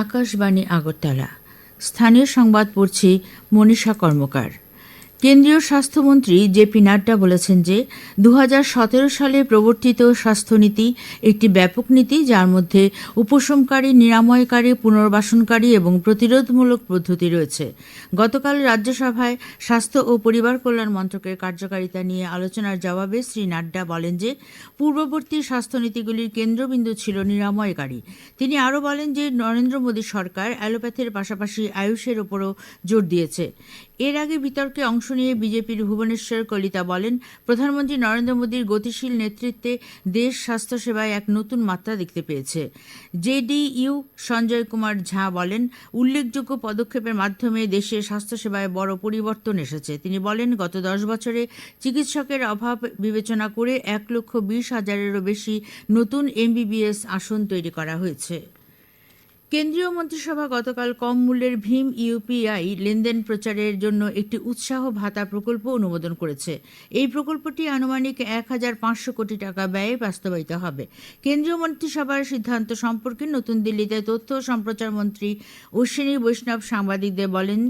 আকাশবাণী আগরতলা। স্থানীয় সংবাদ পড়ছি মনীষা কর্মকার। কেন্দ্রীয় স্বাস্থ্যমন্ত্রী জেপি নাড্ডা বলেছেন যে দু হাজার সতেরো সালে প্রবর্তিত স্বাস্থ্যনীতি একটি ব্যাপক নীতি যার মধ্যে উপশমকারী, নিরাময়কারী, পুনর্বাসনকারী এবং প্রতিরোধমূলক পদ্ধতি রয়েছে। গতকাল রাজ্যসভায় স্বাস্থ্য ও পরিবার কল্যাণ মন্ত্রকের কার্যকারিতা নিয়ে আলোচনার জবাবে শ্রী নাড্ডা বলেন যে, পূর্ববর্তী স্বাস্থ্যনীতিগুলির কেন্দ্রবিন্দু ছিল নিরাময়কারী। তিনি আরও বলেন যে, নরেন্দ্র মোদী সরকার অ্যালোপ্যাথির পাশাপাশি আয়ুষের ওপরও জোর দিয়েছে। এর আগে বিতর্কে অংশ নিয়ে বিজেপির ভুবনেশ্বর কলিতা বলেন, প্রধানমন্ত্রী নরেন্দ্র মোদীর গতিশীল নেতৃত্বে দেশ স্বাস্থ্যসেবায় এক নতুন মাত্রা দেখতে পেয়েছে। জেডিইউ সঞ্জয় কুমার ঝা বলেন, উল্লেখযোগ্য পদক্ষেপের মাধ্যমে দেশের স্বাস্থ্যসেবায় বড় পরিবর্তন এসেছে। তিনি বলেন, গত দশ বছরে চিকিৎসকের অভাব বিবেচনা করে এক লক্ষ বিশ হাজারেরও বেশি নতুন এমবিবিএস আসন তৈরি করা হয়েছে। কেন্দ্রীয় মন্ত্রিসভা গতকাল কম মূল্যের ভীম ইউপিআই লেনদেন প্রচারের জন্য একটি উৎসাহ ভাতা প্রকল্প অনুমোদন করেছে। এই প্রকল্পটি আনুমানিক এক হাজার পাঁচশো কোটি টাকা ব্যয়ে বাস্তবায়িত হবে। কেন্দ্রীয় মন্ত্রিসভার সিদ্ধান্ত সম্পর্কে নতুন দিল্লিতে তথ্য সম্প্রচার মন্ত্রী অশ্বিনী বৈষ্ণব সাংবাদিকদের বলেন,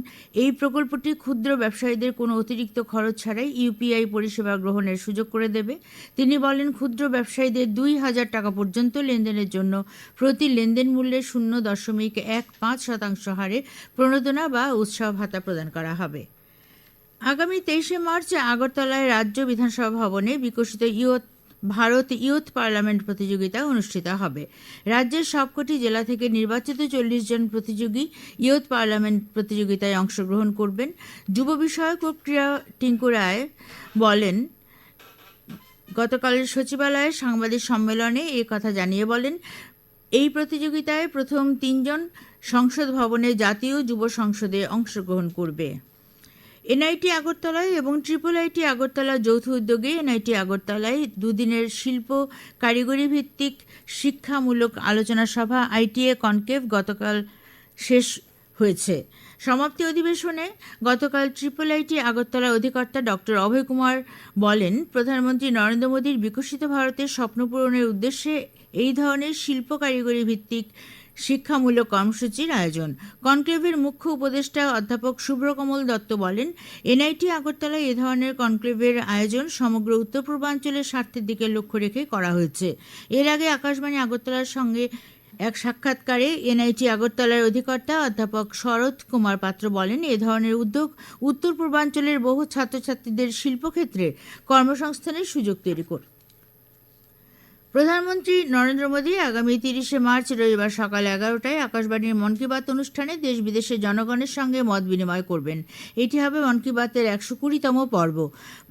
এই প্রকল্পটি ক্ষুদ্র ব্যবসায়ীদের কোনো অতিরিক্ত খরচ ছাড়াই ইউপিআই পরিষেবা গ্রহণের সুযোগ করে দেবে। তিনি বলেন, ক্ষুদ্র ব্যবসায়ীদের দুই হাজার টাকা পর্যন্ত লেনদেনের জন্য প্রতি লেনদেন মূল্যে শূন্য দশমিক এক পাঁচ শতাংশ হারে প্রণোদনা বা উৎসাহ ভাতা প্রদান করা হবে। আগামী তেইশে মার্চ আগরতলায় রাজ্য বিধানসভা ভবনে বিকশিত ইয়ত ভারত ইয়ুথ পার্লামেন্ট প্রতিযোগিতা অনুষ্ঠিত হবে। রাজ্যের সবকটি জেলা থেকে নির্বাচিত চল্লিশ জন প্রতিযোগী ইয়ুথ পার্লামেন্ট প্রতিযোগিতায় অংশগ্রহণ করবেন। যুব বিষয়ক ক্রীড়া টিঙ্কু রায় বলেন, গতকালের সচিবালয়ে সাংবাদিক সম্মেলনে এ কথা জানিয়ে বলেন এই প্রতিযোগিতায় প্রথম তিনজন সংসদ ভবনে জাতীয় যুব সংসদে অংশগ্রহণ করবে। এনআইটি আগরতলায় এবং ট্রিপল আইটি আগরতলা যৌথ উদ্যোগে এনআইটি আগরতলায় দুদিনের শিল্প কারিগরি ভিত্তিক শিক্ষামূলক আলোচনা সভা আইটিএ কনকেভ গতকাল শেষ হয়েছে। সমাপ্তি অধিবেশনে গতকাল ট্রিপল আইটি আগরতলার অধিকর্তা ডক্টর অভয় কুমার বলেন, প্রধানমন্ত্রী নরেন্দ্র মোদীর বিকশিত ভারতের স্বপ্ন পূরণের উদ্দেশ্যে এই ধরনের শিল্প কারিগরি ভিত্তিক শিক্ষামূলক কর্মসূচির আয়োজন। কনক্লেভের মুখ্য উপদেষ্টা অধ্যাপক শুভ্রকমল দত্ত বলেন, এনআইটি আগরতলায় এ ধরনের কনক্লেভের আয়োজন সমগ্র উত্তর পূর্বাঞ্চলের স্বার্থের দিকে লক্ষ্য রেখে করা হয়েছে। এর আগে আকাশবাণী আগরতলার সঙ্গে এক সাক্ষাৎকারে এনআইটি আগরতলার অধিকর্তা অধ্যাপক শরৎ কুমার পাত্র বলেন, এ ধরনের উদ্যোগ উত্তর পূর্বাঞ্চলের বহু ছাত্রছাত্রীদের শিল্পক্ষেত্রে কর্মসংস্থানের সুযোগ তৈরি করে প্রধানমন্ত্রী নরেন্দ্র মোদী আগামী তিরিশে মার্চ রবিবার সকাল এগারোটায় আকাশবাণীর মন কি বাত অনুষ্ঠানে দেশ বিদেশের জনগণের সঙ্গে মত বিনিময় করবেন। এটি হবে মন কি বাতের একশো কুড়িতম পর্ব।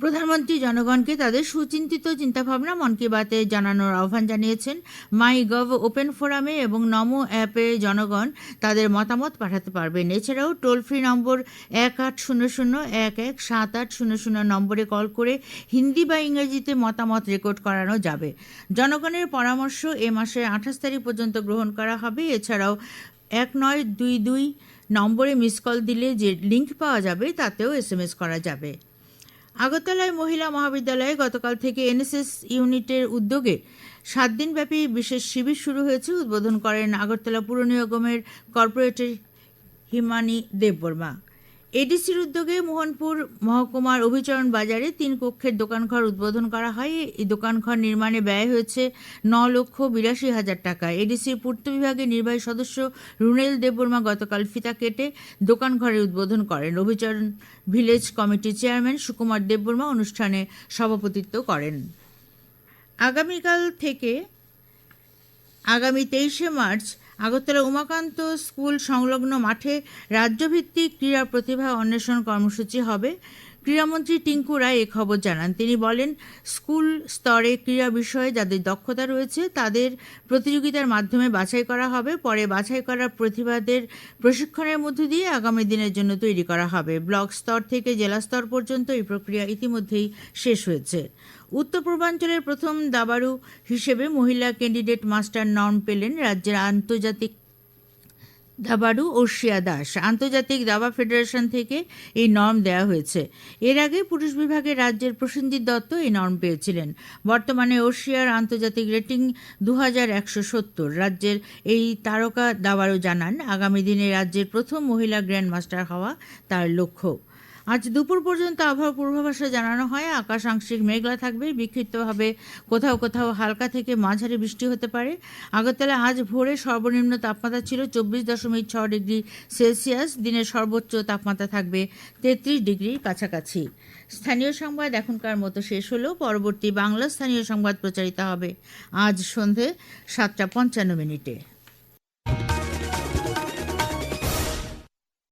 প্রধানমন্ত্রী জনগণকে তাদের সুচিন্তিত চিন্তাভাবনা মন কি বাতে জানানোর আহ্বান জানিয়েছেন। মাই গভ ওপেন ফোরামে এবং নমো অ্যাপে জনগণ তাদের মতামত পাঠাতে পারবেন। এছাড়াও টোল ফ্রি নম্বর এক আট শূন্য শূন্য এক এক সাত আট শূন্য শূন্য নম্বরে কল করে হিন্দি বা ইংরেজিতে মতামত রেকর্ড করানো যাবে। জনগণের পরামর্শ এ মাসের আঠাশ তারিখ পর্যন্ত গ্রহণ করা হবে। এছাড়াও এক নয় দুই দুই নম্বরে মিস কল দিলে যে লিঙ্ক পাওয়া যাবে, তাতেও এসএমএস করা যাবে। আগরতলায় মহিলা মহাবিদ্যালয়ে গতকাল থেকে এনএসএস ইউনিটের উদ্যোগে সাত দিনব্যাপী বিশেষ শিবির শুরু হয়েছে। উদ্বোধন করেন আগরতলা পুর নিগমের কর্পোরেটর হিমানি দেববর্মা। এডিসির উদ্যোগে মোহনপুর মহকুমার অভিচরণ বাজারে তিন কক্ষের দোকানঘর উদ্বোধন করা হয়। এই দোকানঘর নির্মাণে ব্যয় হয়েছে ন লক্ষ বিরাশি হাজার টাকা। এডিসির পূর্ত বিভাগের নির্বাহী সদস্য রুনেল দেববর্মা গতকাল ফিতা কেটে দোকানঘরের উদ্বোধন করেন। অভিচরণ ভিলেজ কমিটির চেয়ারম্যান সুকুমার দেববর্মা অনুষ্ঠানে সভাপতিত্ব করেন। আগামীকাল থেকে আগামী তেইশে মার্চ আগরতলা উমাকান্ত স্কুল সংলগ্ন মাঠে রাজ্যভিত্তিক ক্রীড়া প্রতিভা অন্বেষণ কর্মসূচি হবে। ক্রীড়ামন্ত্রী টিঙ্কু রায় এ খবর জানান। তিনি বলেন, স্কুল স্তরে ক্রীড়া বিষয়ে যাদের দক্ষতা রয়েছে, তাদের প্রতিযোগিতার মাধ্যমে বাছাই করা হবে। পরে বাছাই করা প্রতিভাদের প্রশিক্ষণের মধ্য দিয়ে আগামী দিনের জন্য তৈরি করা হবে। ব্লক স্তর থেকে জেলা স্তর পর্যন্ত এই প্রক্রিয়া ইতিমধ্যেই শেষ হয়েছে। উত্তর পূর্বাঞ্চলের প্রথম দাবাড়ু হিসেবে মহিলা ক্যান্ডিডেট মাস্টার নর্ম পেলেন রাজ্যের আন্তর্জাতিক দাবাড়ু ওর্ষিয়া দাস। আন্তর্জাতিক দাবা ফেডারেশন থেকে এই নর্ম দেওয়া হয়েছে। এর আগে পুরুষ বিভাগে রাজ্যের প্রসেনজিৎ দত্ত এই নর্ম পেয়েছিলেন। বর্তমানে ওর্ষিয়ার আন্তর্জাতিক রেটিং দু হাজার একশো সত্তর। রাজ্যের এই তারকা দাবাড়ু জানান, আগামী দিনে রাজ্যের প্রথম মহিলা গ্র্যান্ড মাস্টার হওয়া তার লক্ষ্য। আজ দুপুর পর্যন্ত আবহাওয়া পূর্বাভাসে জানানো হয় আকাশ আংশিক মেঘলা থাকবে, বিক্ষিপ্তভাবে কোথাও কোথাও হালকা থেকে মাঝারি বৃষ্টি হতে পারে। আগরতলা আজ ভোরে সর্বনিম্ন তাপমাত্রা ছিল চব্বিশ দশমিক ছ ডিগ্রি সেলসিয়াস, দিনের সর্বোচ্চ তাপমাত্রা থাকবে তেত্রিশ ডিগ্রির কাছাকাছি। স্থানীয় সংবাদ এখনকার মতো শেষ হলেও পরবর্তী বাংলা স্থানীয় সংবাদ প্রচারিত হবে আজ সন্ধে সাতটা পঞ্চান্ন মিনিটে।